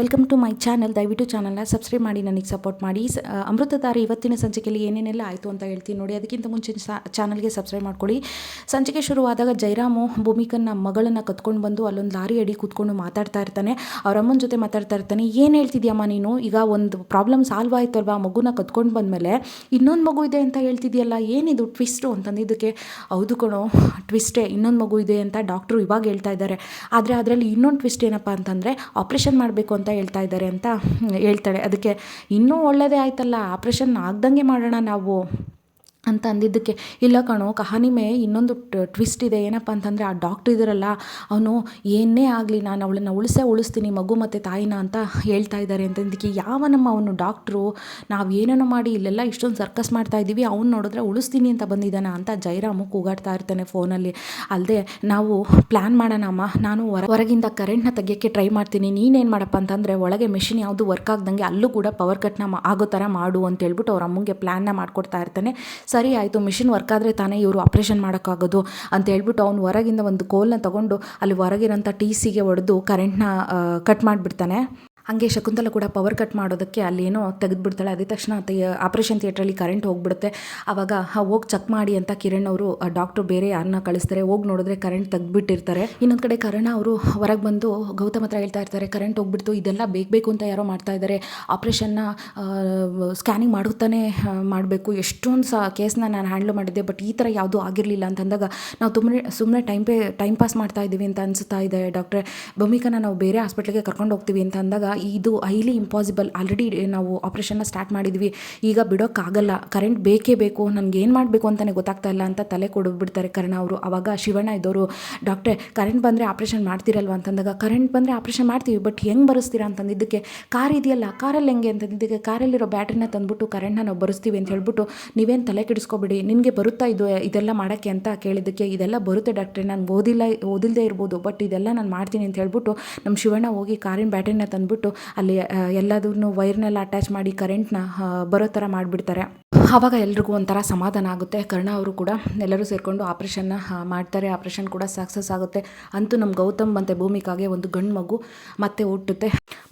Welcome to my channel ದಯವಿಟ್ಟು ಚಾನಲ್ನ subscribe ಮಾಡಿ, ನನಗೆ ಸಪೋರ್ಟ್ ಮಾಡಿ. ಅಮೃತಧಾರೆ ಇವತ್ತಿನ ಸಂಚಿಕೆಯಲ್ಲಿ ಏನೇನೆಲ್ಲ ಆಯಿತು ಅಂತ ಹೇಳ್ತೀನಿ ನೋಡಿ. ಅದಕ್ಕಿಂತ ಮುಂಚೆ ಚಾನಲ್ಗೆ ಸಬ್ಸ್ಕ್ರೈಬ್ ಮಾಡ್ಕೊಳ್ಳಿ. ಸಂಚಿಕೆ ಶುರುವಾದಾಗ ಜೈರಾಮು ಭೂಮಿಕನ್ನ, ಮಗಳನ್ನು ಕತ್ಕೊಂಡು ಬಂದು ಅಲ್ಲೊಂದು ಲಾರಿ ಅಡಿ ಕೂತ್ಕೊಂಡು ಮಾತಾಡ್ತಾ ಇರ್ತಾನೆ. ಅವ್ರ ಅಮ್ಮನ ಜೊತೆ ಮಾತಾಡ್ತಾ ಇರ್ತಾನೆ. ಏನು ಹೇಳ್ತಿದ್ಯಮ್ಮ ನೀನು? ಈಗ ಒಂದು ಪ್ರಾಬ್ಲಮ್ ಸಾಲ್ವ್ ಆಯ್ತಲ್ವಾ? ಮಗುನ ಕತ್ಕೊಂಡು ಬಂದಮೇಲೆ ಇನ್ನೊಂದು ಮಗು ಇದೆ ಅಂತ ಹೇಳ್ತಿದ್ಯಲ್ಲ? ಏನಿದು ಟ್ವಿಸ್ಟು ಅಂತಂದಿದ್ದಕ್ಕೆ ಹೌದು ಕಣೋ ಟ್ವಿಸ್ಟೇ ಇನ್ನೊಂದು ಮಗು ಇದೆ ಅಂತ ಡಾಕ್ಟ್ರು ಇವಾಗ ಹೇಳ್ತಾ ಇದ್ದಾರೆ. ಆದರೆ ಅದರಲ್ಲಿ ಇನ್ನೊಂದು ಟ್ವಿಸ್ಟ್ ಏನಪ್ಪ ಅಂತಂದರೆ ಆಪ್ರೇಷನ್ ಮಾಡಬೇಕು ಅಂತ ಹೇಳ್ತಾ ಇದ್ದಾರೆ ಅಂತ ಹೇಳ್ತಾಳೆ. ಅದಕ್ಕೆ ಇನ್ನೂ ಒಳ್ಳೆಯದೇ ಆಯ್ತಲ್ಲ ಆಪ್ರೇಷನ್ ಆಗ್ದಂಗೆ ಮಾಡೋಣ ನಾವು. ಅಂತ ಅಂದಿದ್ದಕ್ಕೆ, ಇಲ್ಲ ಕಣೋ ಕಹಾನಿಮೆ ಇನ್ನೊಂದು ಟ್ವಿಸ್ಟ್ ಇದೆ. ಏನಪ್ಪ ಅಂತಂದರೆ ಆ ಡಾಕ್ಟ್ರ್ ಇದ್ದಾರಲ್ಲ ಅವನು ಏನೇ ಆಗಲಿ ನಾನು ಅವಳನ್ನು ಉಳಿಸೇ ಉಳಿಸ್ತೀನಿ, ಮಗು ಮತ್ತು ತಾಯಿನ ಅಂತ ಹೇಳ್ತಾ ಇದ್ದಾರೆ ಅಂತಂದಕ್ಕೆ ಯಾವ ನಮ್ಮ ಅವನು ಡಾಕ್ಟ್ರು ನಾವು ಏನೇನೋ ಮಾಡಿ ಇಲ್ಲೆಲ್ಲ ಇಷ್ಟೊಂದು ಸರ್ಕಸ್ ಮಾಡ್ತಾ ಇದ್ದೀವಿ, ಅವ್ನು ನೋಡಿದ್ರೆ ಉಳಿಸ್ತೀನಿ ಅಂತ ಬಂದಿದ್ದಾನೆ ಅಂತ ಜೈರಾಮು ಕೂಗಾಡ್ತಾ ಇರ್ತಾನೆ ಫೋನಲ್ಲಿ. ಅಲ್ಲದೆ ನಾವು ಪ್ಲ್ಯಾನ್ ಮಾಡೋಣಮ್ಮ ನಾನು ಹೊರ, ಹೊರಗಿಂದ ಕರೆಂಟ್ನ ತೆಗಿಯೋಕ್ಕೆ ಟ್ರೈ ಮಾಡ್ತೀನಿ. ನೀನೇನು ಮಾಡಪ್ಪ ಅಂತಂದರೆ, ಒಳಗೆ ಮೆಷಿನ್ ಯಾವುದು ವರ್ಕ್ ಆಗ್ದಂಗೆ ಅಲ್ಲೂ ಕೂಡ ಪವರ್ ಕಟ್ನ ಆಗೋ ಥರ ಮಾಡು ಅಂತ ಹೇಳ್ಬಿಟ್ಟು ಅವ್ರ ಅಮ್ಮಂಗೆ ಪ್ಲ್ಯಾನ್ನ ಮಾಡ್ಕೊಡ್ತಾ ಇರ್ತಾನೆ. ಸರಿ ಆಯಿತು, ಮಿಷಿನ್ ವರ್ಕ್ ಆದರೆ ತಾನೇ ಇವರು ಆಪ್ರೇಷನ್ ಮಾಡೋಕ್ಕಾಗೋದು ಅಂತ ಹೇಳ್ಬಿಟ್ಟು ಅವ್ನು ಹೊರಗಿಂದ ಒಂದು ಕೋಲನ್ನ ತಗೊಂಡು ಅಲ್ಲಿ ಹೊರಗಿರೋಂಥ ಟಿ ಸಿಗೆ ಹೊಡೆದು ಕರೆಂಟ್ನ ಕಟ್ ಮಾಡಿಬಿಡ್ತಾನೆ. ಹಂಗೆ ಶಕುಂತಲ ಕೂಡ ಪವರ್ ಕಟ್ ಮಾಡೋದಕ್ಕೆ ಅಲ್ಲೇನೋ ತೆಗೆದುಬಿಡ್ತಾಳೆ. ಅದೇ ತಕ್ಷಣ ಆಪ್ರೇಷನ್ ಥಿಯೇಟ್ರಲ್ಲಿ ಕರೆಂಟ್ ಹೋಗ್ಬಿಡುತ್ತೆ. ಆವಾಗ ಹೋಗಿ ಚೆಕ್ ಮಾಡಿ ಅಂತ ಕಿರಣ್ ಅವರು ಡಾಕ್ಟ್ರು ಬೇರೆ ಯಾರನ್ನ ಕಳಿಸ್ತಾರೆ. ಹೋಗಿ ನೋಡಿದ್ರೆ ಕರೆಂಟ್ ತೆಗ್ದುಬಿಟ್ಟಿರ್ತಾರೆ. ಇನ್ನೊಂದು ಕಡೆ ಕರಣ ಅವರು ಹೊರಗೆ ಬಂದು ಗೌತಮ್ ಹತ್ರ ಹೇಳ್ತಾ ಇರ್ತಾರೆ ಕರೆಂಟ್ ಹೋಗ್ಬಿಡ್ತು, ಇದೆಲ್ಲ ಬೇಕು ಅಂತ ಯಾರೋ ಮಾಡ್ತಾ ಇದ್ದಾರೆ ಆಪ್ರೇಷನ್ನ ಸ್ಕ್ಯಾನಿಂಗ್ ಮಾಡುತ್ತಾನೆ ಮಾಡಬೇಕು. ಎಷ್ಟೊಂದು ಸಹ ಕೇಸ್ನ ನಾನು ಹ್ಯಾಂಡ್ಲ್ ಮಾಡಿದ್ದೆ ಬಟ್ ಈ ಥರ ಯಾವುದೂ ಆಗಿರಲಿಲ್ಲ ಅಂತಂದಾಗ, ನಾವು ತುಂಬ ಸುಮ್ಮನೆ ಟೈಮ್ ಪೇ ಟೈಮ್ ಪಾಸ್ ಮಾಡ್ತಾ ಇದ್ದೀವಿ ಅಂತ ಅನಿಸ್ತಾ ಇದೆ ಡಾಕ್ಟ್ರೆ. ಭೂಮಿಕನ ನಾವು ಬೇರೆ ಹಾಸ್ಪಿಟ್ಲಿಗೆ ಕರ್ಕೊಂಡು ಹೋಗ್ತೀವಿ ಅಂತ ಅಂದಾಗ ಇದು ಹೈಲಿ ಇಂಪಾಸಿಬಲ್ ಆಲ್ರೆಡಿ ನಾವು ಆಪ್ರೇಷನ್ನ ಸ್ಟಾರ್ಟ್ ಮಾಡಿದ್ವಿ. ಈಗ ಬಿಡೋಕ್ಕಾಗಲ್ಲ. ಕರೆಂಟ್ ಬೇಕೇ ಬೇಕು. ನನಗೆ ಏನು ಮಾಡಬೇಕು ಅಂತಲೇ ಗೊತ್ತಾಗ್ತಾ ಇಲ್ಲ ಅಂತ ತಲೆ ಕೊಡೋಗ್ಬಿಡ್ತಾರೆ ಕರ್ಣ ಅವರು. ಆವಾಗ ಶಿವಣ್ಣ ಇದ್ದವರು ಡಾಕ್ಟ್ರೆ ಕರೆಂಟ್ ಬಂದರೆ ಆಪ್ರೇಷನ್ ಮಾಡ್ತೀರಲ್ವ? ಅಂತಂದಾಗ ಕರೆಂಟ್ ಬಂದರೆ ಆಪ್ರೇಷನ್ ಮಾಡ್ತೀವಿ ಬಟ್ ಹೆಂಗೆ ಬರೆಸ್ತೀರಾ? ಅಂತಂದಿದ್ದಕ್ಕೆ, ಕಾರ್ ಇದೆಯಲ್ಲ, ಕಾರಲ್ಲಿ ಹೆಂಗೆ? ಅಂತಂದಿದ್ದಕ್ಕೆ, ಕಾರಲ್ಲಿರೋ ಬ್ಯಾಟ್ರಿನ ತಂದ್ಬಿಟ್ಟು ಕರೆಂಟ್ನ ನಾವು ಬರೆಸ್ತೀವಿ ಅಂತ ಹೇಳ್ಬಿಟ್ಟು, ನೀವೇನು ತಲೆ ಕೆಡಿಸ್ಕೊಬೇಡಿ. ನಿನಗೆ ಬರುತ್ತಾ ಇದು, ಇದೆಲ್ಲ ಮಾಡೋಕ್ಕೆ? ಅಂತ ಕೇಳಿದ್ದಕ್ಕೆ, ಇದೆಲ್ಲ ಬರುತ್ತೆ ಡಾಕ್ಟ್ರೆ ನಾನು ಓದಿಲ್ಲ ಓದಿಲ್ಲದೆ ಇರ್ಬೋದು ಬಟ್ ಇದೆಲ್ಲ ನಾನು ಮಾಡ್ತೀನಿ ಅಂತ ಹೇಳ್ಬಿಟ್ಟು ನಮ್ಮ ಶಿವಣ್ಣ ಹೋಗಿ ಕಾರಿನ ಬ್ಯಾಟ್ರಿನ ತಂದ್ಬಿಟ್ಟು ಅಲ್ಲಿ ಎಲ್ಲದನ್ನು ವೈರ್ನೆಲ್ಲ ಅಟ್ಯಾಚ್ ಮಾಡಿ ಕರೆಂಟ್ನ ಬರೋ ಥರ ಮಾಡಿಬಿಡ್ತಾರೆ. ಆವಾಗ ಎಲ್ರಿಗೂ ಒಂಥರ ಸಮಾಧಾನ ಆಗುತ್ತೆ. ಕರ್ಣ ಅವರು ಕೂಡ ಎಲ್ಲರೂ ಸೇರಿಕೊಂಡು ಆಪ್ರೇಷನ್ನ ಮಾಡ್ತಾರೆ. ಆಪ್ರೇಷನ್ ಕೂಡ ಸಕ್ಸಸ್ ಆಗುತ್ತೆ ಅಂತೂ ನಮ್ಮ ಗೌತಮ್ ಮತ್ತು ಭೂಮಿಕಾಗೆ ಒಂದು ಗಂಡು ಮಗು ಮತ್ತೆ ಹುಟ್ಟುತ್ತೆ.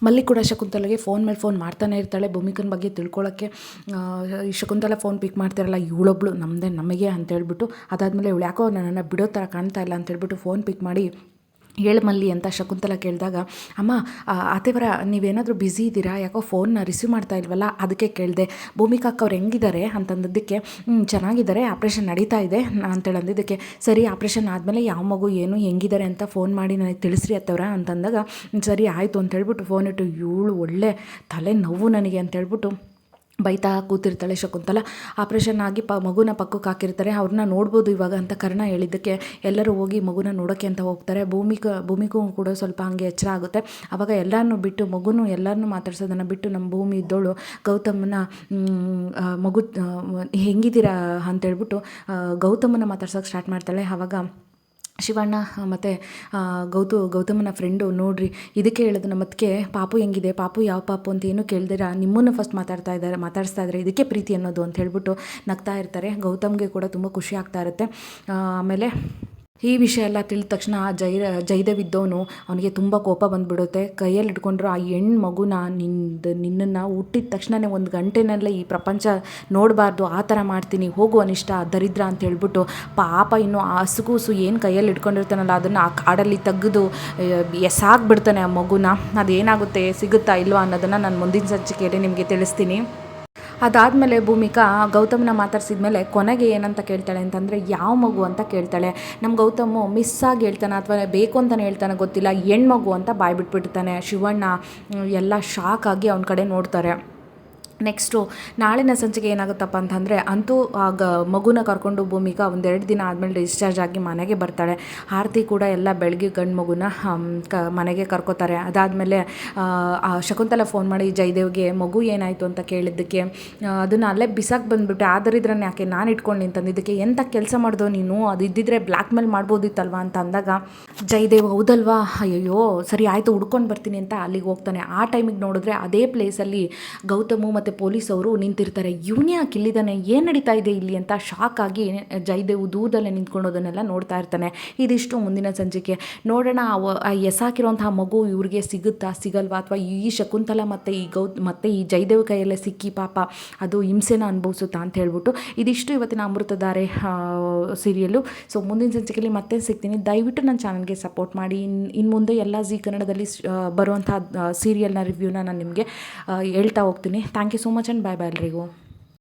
ಮಲ್ಲಿ ಕೂಡ ಶಕುಂತಲೆಗೆ ಫೋನ್ ಮೇಲೆ ಫೋನ್ ಮಾಡ್ತಾನೆ ಇರ್ತಾಳೆ ಭೂಮಿಕನ ಬಗ್ಗೆ ತಿಳ್ಕೊಳ್ಳೋಕ್ಕೆ ಶಕುಂತಲೆ ಫೋನ್ ಪಿಕ್ ಮಾಡ್ತಾರಲ್ಲ, ಇವಳೊಬ್ಳು ನಮ್ಮದೇ ನಮಗೆ ಅಂತ ಹೇಳ್ಬಿಟ್ಟು ಅದಾದಮೇಲೆ ಇವಳು ಯಾಕೋ ನನ್ನನ್ನು ಬಿಡೋ ಥರ ಕಾಣ್ತಾ ಇಲ್ಲ ಅಂತ ಹೇಳ್ಬಿಟ್ಟು ಫೋನ್ ಪಿಕ್ ಮಾಡಿ ಹೇಳು ಮಲ್ಲಿ ಅಂತ ಶಕುಂತಲ ಕೇಳಿದಾಗ ಅಮ್ಮ ಆತೇವರ ನೀವೇನಾದರೂ ಬ್ಯುಸಿ ಇದ್ದೀರಾ? ಯಾಕೋ ಫೋನ್ನ ರಿಸೀವ್ ಮಾಡ್ತಾ ಇಲ್ವಲ್ಲ? ಅದಕ್ಕೆ ಕೇಳಿದೆ. ಭೂಮಿಕಾ ಅವ್ರು ಹೆಂಗಿದ್ದಾರೆ? ಅಂತಂದಿದ್ದಕ್ಕೆ "ಹ್ಮ್, ಚೆನ್ನಾಗಿದ್ದಾರೆ. ಆಪ್ರೇಷನ್ ನಡೀತಾ ಇದೆ. ಅಂತೇಳಿ ಅಂದಿದ್ದಕ್ಕೆ ಸರಿ ಆಪ್ರೇಷನ್ ಆದಮೇಲೆ ಯಾವ ಮಗು ಏನು ಹೆಂಗಿದ್ದಾರೆ ಅಂತ ಫೋನ್ ಮಾಡಿ ನನಗೆ ತಿಳಿಸ್ರಿ ಅತ್ತವ್ರ. ಅಂತಂದಾಗ ಸರಿ ಆಯಿತು. ಅಂತ ಹೇಳ್ಬಿಟ್ಟು ಫೋನ್ ಇಟ್ಟು ಏಳು ಒಳ್ಳೆ ತಲೆ ನೋವು ನನಗೆ. ಅಂತ ಹೇಳ್ಬಿಟ್ಟು ಬೈತಾ ಕೂತಿರ್ತಾಳೆ ಶಕುಂತಲ. ಆಪ್ರೇಷನ್ ಆಗಿ ಪ ಮಗುನ ಪಕ್ಕಕ್ಕೆ ಹಾಕಿರ್ತಾರೆ. ಅವ್ರನ್ನ ನೋಡ್ಬೋದು ಇವಾಗ ಅಂತ ಕರ್ಣ ಹೇಳಿದ್ದಕ್ಕೆ ಎಲ್ಲರೂ ಹೋಗಿ ಮಗುನ ನೋಡೋಕ್ಕೆ ಅಂತ ಹೋಗ್ತಾರೆ. ಭೂಮಿಕ, ಭೂಮಿಗೂ ಕೂಡ ಸ್ವಲ್ಪ ಹಂಗೆ ಎಚ್ಚರ ಆಗುತ್ತೆ. ಆವಾಗ ಎಲ್ಲರನ್ನು ಬಿಟ್ಟು ಮಗುನು ಎಲ್ಲರನ್ನೂ ಮಾತಾಡ್ಸೋದನ್ನು ಬಿಟ್ಟು ನಮ್ಮ ಭೂಮಿ ಇದ್ದೋಳು ಗೌತಮನ ಮಗು ಹೆಂಗಿದ್ದೀರಾ ಅಂತೇಳ್ಬಿಟ್ಟು ಗೌತಮನ ಮಾತಾಡ್ಸೋಕೆ ಸ್ಟಾರ್ಟ್ ಮಾಡ್ತಾಳೆ. ಆವಾಗ ಶಿವಣ್ಣ ಮತ್ತು ಗೌತು, ಗೌತಮನ ಫ್ರೆಂಡು ನೋಡ್ರಿ, ಇದಕ್ಕೆ ಹೇಳೋದು ನಮ್ಮ ಮತ್ತೆ ಪಾಪು ಹೆಂಗಿದೆ, ಪಾಪು ಯಾವ ಪಾಪು ಅಂತ ಏನು ಕೇಳ್ದಿರ, ನಿಮ್ಮನ್ನು ಫಸ್ಟ್ ಮಾತಾಡ್ತಾ ಇದ್ದಾರೆ, ಮಾತಾಡಿಸ್ತಾ ಇದ್ದಾರೆ, ಇದಕ್ಕೆ ಪ್ರೀತಿ ಅನ್ನೋದು ಅಂತ ಹೇಳ್ಬಿಟ್ಟು ನಗ್ತಾ ಇರ್ತಾರೆ. ಗೌತಮ್ಗೆ ಕೂಡ ತುಂಬ ಖುಷಿ ಆಗ್ತಾ ಇರುತ್ತೆ. ಆಮೇಲೆ ಈ ವಿಷಯ ಎಲ್ಲ ತಿಳಿದ ತಕ್ಷಣ ಜೈ ಜೈದೇವ್ ಇದ್ದವನು ಅವನಿಗೆ ತುಂಬ ಕೋಪ ಬಂದುಬಿಡುತ್ತೆ. ಕೈಯಲ್ಲಿ ಇಟ್ಕೊಂಡ್ರು ಆ ಹೆಣ್ಣು ಮಗುನ ನಿಂದು, ನಿನ್ನನ್ನು ಹುಟ್ಟಿದ ತಕ್ಷಣವೇ ಒಂದು ಗಂಟೆನಲ್ಲೇ ಈ ಪ್ರಪಂಚ ನೋಡಬಾರ್ದು, ಆ ಥರ ಮಾಡ್ತೀನಿ, ಹೋಗು ಅನಿಷ್ಟ, ದರಿದ್ರ ಅಂತ ಹೇಳ್ಬಿಟ್ಟು ಪಾಪ ಇನ್ನು ಆ ಹಸುಗೂಸು ಏನು ಕೈಯಲ್ಲಿ ಇಟ್ಕೊಂಡಿರ್ತಾನಲ್ಲ, ಅದನ್ನು ಆ ಕಾಡಲ್ಲಿ ತೆಗೆದು ಎಸಾಕ್ಬಿಡ್ತಾನೆ ಆ ಮಗುನ. ಅದೇನಾಗುತ್ತೆ, ಸಿಗುತ್ತಾ ಇಲ್ವಾ ಅನ್ನೋದನ್ನು ನಾನು ಮುಂದಿನ ಸಂಚಿಕೆಯಲ್ಲಿ ನಿಮಗೆ ತಿಳಿಸ್ತೀನಿ. ಅದಾದಮೇಲೆ ಭೂಮಿಕಾ ಗೌತಮ್ನ ಮಾತಾಡ್ಸಿದ್ಮೇಲೆ ಕೊನೆಗೆ ಏನಂತ ಕೇಳ್ತಾಳೆ ಅಂತಂದರೆ ಯಾವ ಮಗು ಅಂತ ಕೇಳ್ತಾಳೆ. ನಮ್ಮ ಗೌತಮು ಮಿಸ್ ಆಗಿ ಹೇಳ್ತಾನೆ ಅಥವಾ ಬೇಕು ಅಂತಲೇ ಹೇಳ್ತಾನೆ ಗೊತ್ತಿಲ್ಲ, ಹೆಣ್ಮಗು ಅಂತ ಬಾಯ್ಬಿಟ್ಬಿಡ್ತಾನೆ. ಶಿವಣ್ಣ ಎಲ್ಲ ಶಾಕ್ ಆಗಿ ಅವನ ಕಡೆ ನೋಡ್ತಾರೆ. ನೆಕ್ಸ್ಟು ನಾಳಿನ ಸಂಜೆಗೆ ಏನಾಗುತ್ತಪ್ಪ ಅಂತಂದರೆ ಅಂತೂ ಆಗ ಮಗುನ ಕರ್ಕೊಂಡು ಭೂಮಿಕಾ ಒಂದೆರಡು ದಿನ ಆದಮೇಲೆ ಡಿಸ್ಚಾರ್ಜ್ ಆಗಿ ಮನೆಗೆ ಬರ್ತಾಳೆ. ಆರತಿ ಕೂಡ ಎಲ್ಲ ಬೆಳಗ್ಗೆ ಗಂಡು ಮಗುನ ಕ, ಮನೆಗೆ ಕರ್ಕೋತಾರೆ. ಅದಾದಮೇಲೆ ಶಕುಂತಲ ಫೋನ್ ಮಾಡಿ ಜಯದೇವ್ಗೆ, ಮಗು ಏನಾಯಿತು ಅಂತ ಕೇಳಿದ್ದಕ್ಕೆ ಅದನ್ನು ಅಲ್ಲೇ ಬಿಸಾಕ್ ಬಂದುಬಿಟ್ಟೆ ಆದರಿದ್ರನ್ನ ಯಾಕೆ ನಾನು ಇಟ್ಕೊಂಡು ನಿಂತಂದಿದ್ದಕ್ಕೆ ಎಂಥ ಕೆಲಸ ಮಾಡಿದೋ ನೀನು? ಅದು ಇದ್ದಿದ್ರೆ ಬ್ಲ್ಯಾಕ್ ಮೇಲ್ ಮಾಡ್ಬೋದಿತ್ತಲ್ವ? ಅಂತ ಅಂದಾಗ, ಜಯದೇವ್, ಹೌದಲ್ವಾ? ಅಯ್ಯೋ ಸರಿ ಆಯಿತು, ಹುಡ್ಕೊಂಡು ಬರ್ತೀನಿ ಅಂತ ಅಲ್ಲಿಗೆ ಹೋಗ್ತಾನೆ. ಆ ಟೈಮಿಗೆ ನೋಡಿದ್ರೆ ಅದೇ ಪ್ಲೇಸಲ್ಲಿ ಗೌತಮು ಮತ್ತು ಮತ್ತು ಪೊಲೀಸವರು ನಿಂತಿರ್ತಾರೆ. ಇವನೇ ಯಾಕೆ ಏನು ನಡೀತಾ ಇದೆ ಇಲ್ಲಿ ಅಂತ ಶಾಕ್ ಆಗಿ ಜಯದೇವ್ ದೂರದಲ್ಲೇ ನಿಂತ್ಕೊಳ್ಳೋದನ್ನೆಲ್ಲ ನೋಡ್ತಾ ಇರ್ತಾನೆ. ಇದಿಷ್ಟು ಮುಂದಿನ ಸಂಚಿಕೆ. ನೋಡೋಣ ಆ ಎಸಾಕಿರೋಂತಹ ಮಗು ಇವ್ರಿಗೆ ಸಿಗುತ್ತಾ, ಸಿಗಲ್ವಾ? ಅಥವಾ ಈ ಶಕುಂತಲ ಮತ್ತು ಈ ಗೌ, ಮತ್ತು ಈ ಜಯದೇವ್ ಕೈಯಲ್ಲೇ ಸಿಕ್ಕಿ ಪಾಪ ಅದು ಹಿಂಸೆನ ಅನುಭವಿಸುತ್ತಾ ಅಂತ ಹೇಳ್ಬಿಟ್ಟು ಇದಿಷ್ಟು ಇವತ್ತಿನ ಅಮೃತಧಾರೆ ಸೀರಿಯಲ್ಲು ಸೊ ಮುಂದಿನ ಸಂಚಿಕೆಯಲ್ಲಿ ಮತ್ತೆ ಸಿಗ್ತೀನಿ. ದಯವಿಟ್ಟು ನನ್ನ ಚಾನಲ್ಗೆ ಸಪೋರ್ಟ್ ಮಾಡಿ. ಇನ್ನು ಇನ್ನು ಮುಂದೆ ಎಲ್ಲ ಜೀ ಕನ್ನಡದಲ್ಲಿ ಬರುವಂಥ ಸೀರಿಯಲ್ನ ರಿವ್ಯೂನ ನಾನು ನಿಮಗೆ ಹೇಳ್ತಾ ಹೋಗ್ತೀನಿ. Thank you so much and bye bye ಎಲ್ರಿಗೂ